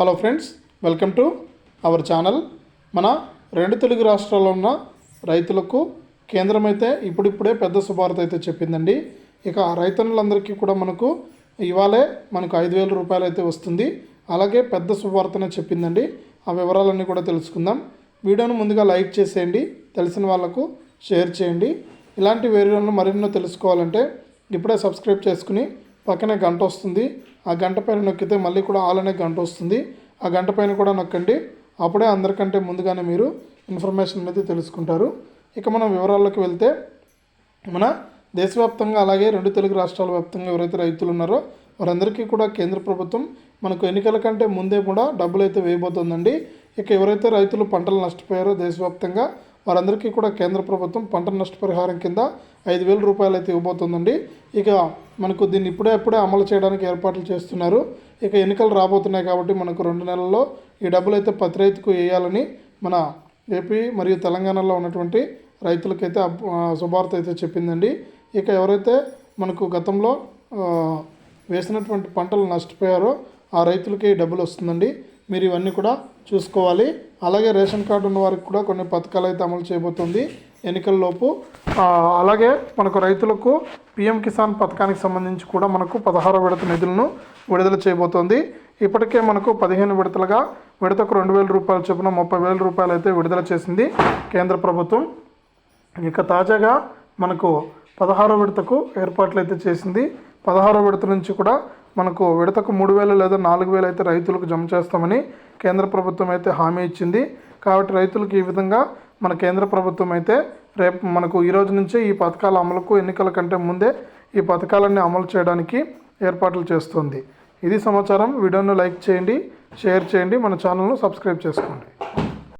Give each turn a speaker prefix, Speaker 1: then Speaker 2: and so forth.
Speaker 1: Hello friends welcome to our channel మన రెండు తెలుగు రాష్ట్రాల్లో ఉన్న రైతులకు కేంద్రం అయితే ఇప్పుడిప్పుడే పెద్ద శుభార్త అయితే చెప్పిందండి. ఇక రైతన్నులందరికీ కూడా మనకు ఇవాళే మనకు ఐదు వేల రూపాయలు అయితే వస్తుంది. అలాగే పెద్ద శుభార్తనే చెప్పిందండి. ఆ వివరాలన్నీ కూడా తెలుసుకుందాం. వీడియోను ముందుగా లైక్ చేసేయండి. తెలిసిన వాళ్ళకు షేర్ చేయండి. ఇలాంటి వీడియోలను మరెన్నో తెలుసుకోవాలంటే ఇప్పుడే సబ్స్క్రైబ్ చేసుకుని పక్కనే గంట వస్తుంది. ఆ గంట పైన నొక్కితే మళ్ళీ కూడా ఆల్ అనే గంట వస్తుంది. ఆ గంట పైన కూడా నొక్కండి. అప్పుడే అందరికంటే ముందుగానే మీరు ఇన్ఫర్మేషన్ అనేది తెలుసుకుంటారు. ఇక మనం వివరాల్లోకి వెళ్తే మన దేశవ్యాప్తంగా అలాగే రెండు తెలుగు రాష్ట్రాల వ్యాప్తంగా ఎవరైతే రైతులు ఉన్నారో వారందరికీ కూడా కేంద్ర ప్రభుత్వం మనకు ఎన్నికల కంటే ముందే కూడా డబ్బులు అయితే వేయబోతోందండి. ఇక ఎవరైతే రైతులు పంటలు నష్టపోయారో దేశవ్యాప్తంగా వారందరికీ కూడా కేంద్ర ప్రభుత్వం పంట నష్టపరిహారం కింద ఐదు వేల రూపాయలు అయితే ఇవ్వబోతుందండి. ఇక మనకు దీన్ని ఇప్పుడే ఇప్పుడే అమలు చేయడానికి ఏర్పాట్లు చేస్తున్నారు. ఇక ఎన్నికలు రాబోతున్నాయి కాబట్టి మనకు రెండు నెలల్లో ఈ డబ్బులు అయితే పత్తి రైతుకు వేయాలని మన ఏపీ మరియు తెలంగాణలో ఉన్నటువంటి రైతులకైతే శుభార్త అయితే చెప్పిందండి. ఇక ఎవరైతే మనకు గతంలో వేసినటువంటి పంటలు నష్టపోయారో ఆ రైతులకి డబ్బులు వస్తుందండి. మీరు ఇవన్నీ కూడా చూసుకోవాలి. అలాగే రేషన్ కార్డు ఉన్న వారికి కూడా కొన్ని పథకాలు అయితే అమలు చేయబోతుంది. ఎన్నికల్లోపు అలాగే మనకు రైతులకు పిఎం కిసాన్ పథకానికి సంబంధించి కూడా మనకు పదహారో విడత నిధులను విడుదల చేయబోతోంది. ఇప్పటికే మనకు పదిహేను విడతలుగా విడతకు రెండు వేల రూపాయల చొప్పున ముప్పై వేల రూపాయలు అయితే విడుదల చేసింది కేంద్ర ప్రభుత్వం. ఇక తాజాగా మనకు పదహారో విడతకు ఏర్పాట్లు అయితే చేసింది. పదహారో విడత నుంచి కూడా మనకు విడతకు మూడు వేలు లేదా నాలుగు వేలు అయితే రైతులకు జమ చేస్తామని కేంద్ర ప్రభుత్వం అయితే హామీ ఇచ్చింది. కాబట్టి రైతులకు ఈ విధంగా మన కేంద్ర ప్రభుత్వం అయితే రేపు మనకు ఈ రోజు నుంచే ఈ పథకాల అమలుకు ఎన్నికల కంటే ముందే ఈ పథకాలన్నీ అమలు చేయడానికి ఏర్పాట్లు చేస్తుంది. ఇది సమాచారం. వీడియోను లైక్ చేయండి షేర్ చేయండి మన ఛానల్ను సబ్స్క్రైబ్ చేసుకోండి.